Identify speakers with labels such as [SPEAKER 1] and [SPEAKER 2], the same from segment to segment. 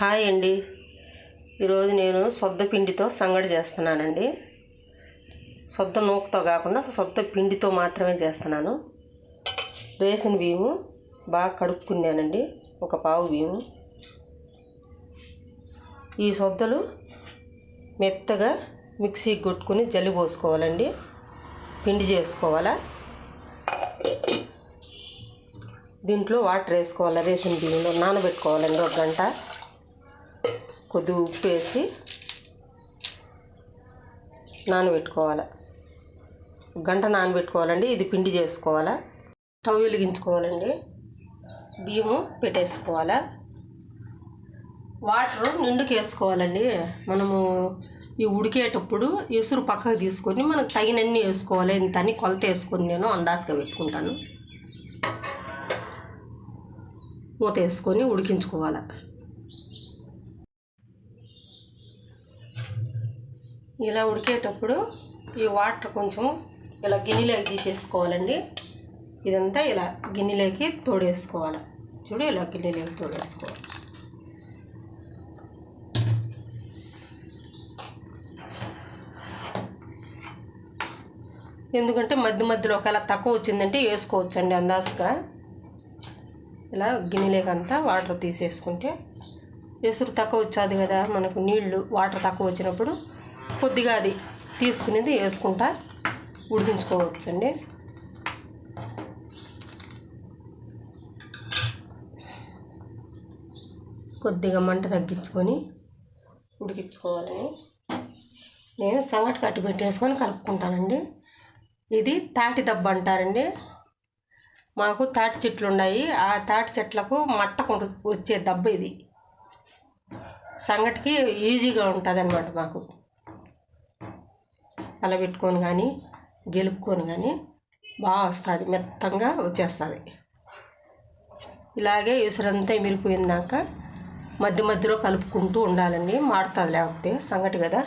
[SPEAKER 1] Hi అండి. ఈరోజు నేను సొద్ద పిండితో సంగడి చేస్తున్నానండి. సొద్ద నూకతో కాకుండా సొద్ద పిండితో మాత్రమే చేస్తున్నాను. రేసిన బియ్యము బాగా కడుక్కున్నానండి. ఒక పావు బియ్యము. ఈ సొద్దలు మెత్తగా మిక్సీకి కొట్టుకుని జల్లి పోసుకోవాలండి. పిండి చేసుకోవాలా? దీంట్లో వాటర్ వేసుకోవాలి? రేసిన బియ్యంలో నానబెట్టుకోవాలండి ఒక గంట. కొద్దిగా ఉప్పు వేసి నానబెట్టుకోవాలి. గంట నానబెట్టుకోవాలండి ఇది పిండి చేసుకోవాలా. స్టవ్ వెలిగించుకోవాలండి. బియ్యము పెట్టేసుకోవాలా. వాటర్ నిండుకు వేసుకోవాలండి. మనము ఈ ఉడికేటప్పుడు ఎసురు పక్కకు తీసుకొని మనకు తగినన్ని వేసుకోవాలి. ఇంత అని కొలత వేసుకొని నేను అందాజుగా పెట్టుకుంటాను. మూత వేసుకొని ఉడికించుకోవాలి. ఇలా ఉడికేటప్పుడు ఈ వాటర్ కొంచెం ఇలా గిన్నెలోకి తీసేసుకోవాలండి. ఇదంతా ఇలా గిన్నెలోకి తోడేసుకోవాలి. చూడు ఇలా గిన్నెలోకి తోడేసుకోవాలి. ఎందుకంటే మధ్య మధ్యలో ఒకవేళ తక్కువ వచ్చిందంటే వేసుకోవచ్చండి అందాజుగా. ఇలా గిన్నెలేకంతా వాటర్ తీసేసుకుంటే ఎసురు తక్కువ వచ్చాది కదా మనకు నీళ్ళు వాటర్ తక్కువ వచ్చినప్పుడు కొద్దిగా అది తీసుకునేది వేసుకుంటా ఉడికించుకోవచ్చండి. కొద్దిగా మంట తగ్గించుకొని ఉడికించుకోవాలని. నేను సంగటి కట్టి పెట్టేసుకొని కలుపుకుంటానండి. ఇది తాటి దెబ్బ అంటారండి. మాకు తాటి చెట్లు ఉన్నాయి. ఆ తాటి చెట్లకు మట్ట కొంట వచ్చే దెబ్బ ఇది. సంగటికి ఈజీగా ఉంటుంది అన్నమాట మాకు. కలబెట్టుకొని కానీ గెలుపుకొని కానీ బాగా వస్తుంది. మెత్తంగా వచ్చేస్తుంది. ఇలాగే ఇసురంతా మిరిపోయిందాక మధ్య మధ్యలో కలుపుకుంటూ ఉండాలండి. మాడుతుంది లేకపోతే సంగటి కదా.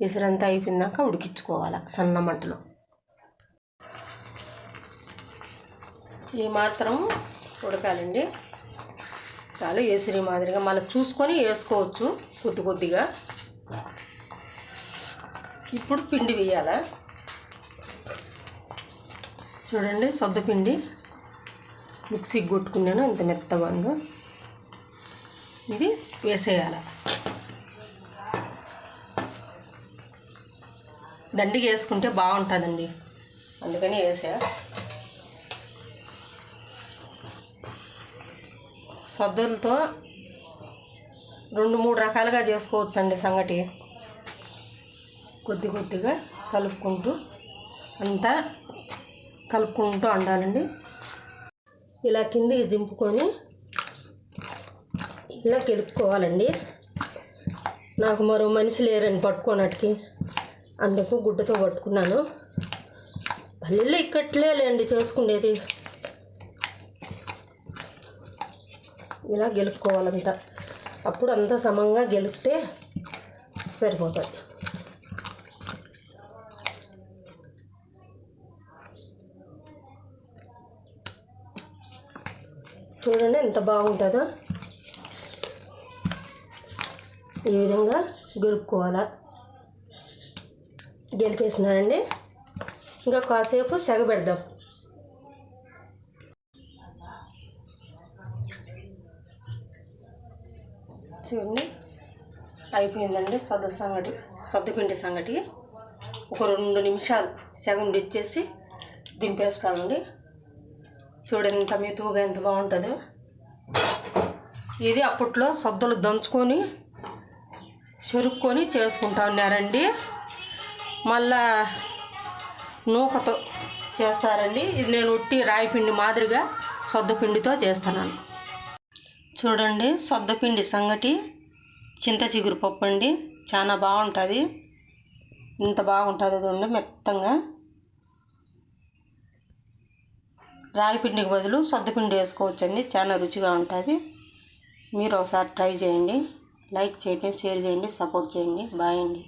[SPEAKER 1] ఇసురంతా అయిపోయినాక ఉడికించుకోవాలి సన్న మంటలో. ఈ మాత్రం ఉడకాలండి. చాలు ఏసిరి మాదిరిగా మళ్ళీ చూసుకొని వేసుకోవచ్చు కొద్ది కొద్దిగా. ఇప్పుడు పిండి వేయాలా? చూడండి సొద్ద పిండి. మిక్సీకి కొట్టుకున్నాను ఇంత మెత్తగా ఉందో. ఇది వేసేయాలి? దండిగా వేసుకుంటే బాగుంటుందండి. అందుకని వేసా. సద్దులతో రెండు మూడు రకాలుగా చేసుకోవచ్చండి సంగటి. కొద్ది కొద్దిగా కలుపుకుంటూ అంతా కలుపుకుంటూ ఉండాలండి ఇలా కిందికి దింపుకొని ఇలా గెలుపుకోవాలండి నాకు మరో మనిషి లేరని పట్టుకోనట్టుకి అందుకు గుడ్డతో పట్టుకున్నాను. పల్లెల్లో ఇక్కట్లే లేండి చేసుకునేది. ఇలా గెలుపుకోవాలంతా. అప్పుడు అంతా సమంగా గెలిపితే సరిపోతుంది చూడండి ఎంత బాగుంటుందో. ఈ విధంగా గెలుపుకోవాలా. గెలిపేసినానండి ఇంకా కాసేపు సెగబెడదాం చూడండి అయిపోయిందండి సొద్ద సంగటి సొద్దపిండి సంగటి. ఒక రెండు నిమిషాలు సగం ఇచ్చేసి దింపేసుకోవాలండి చూడండి ఇంత మెతువుగా ఎంత బాగుంటుందో. ఇది అప్పట్లో సొద్దలు దంచుకొని చెరుక్కొని చేసుకుంటా ఉన్నారండి. మళ్ళా నూకతో చేస్తారండి. ఇది నేను ఉట్టి రాయి పిండి మాదిరిగా సొద్దపిండితో చేస్తున్నాను. చూడండి సొద్దపిండి సంగటి. చింత చిగురు పప్పు అండి. చాలా బాగుంటుంది. ఇంత బాగుంటుంది చూడండి మెత్తంగా. రాగి పిండికి బదులు సొద్దపిండి వేసుకోవచ్చండి. చాలా రుచిగా ఉంటుంది. మీరు ఒకసారి ట్రై చేయండి. లైక్ చేయండి షేర్ చేయండి సపోర్ట్ చేయండి. బాయ్ అండి.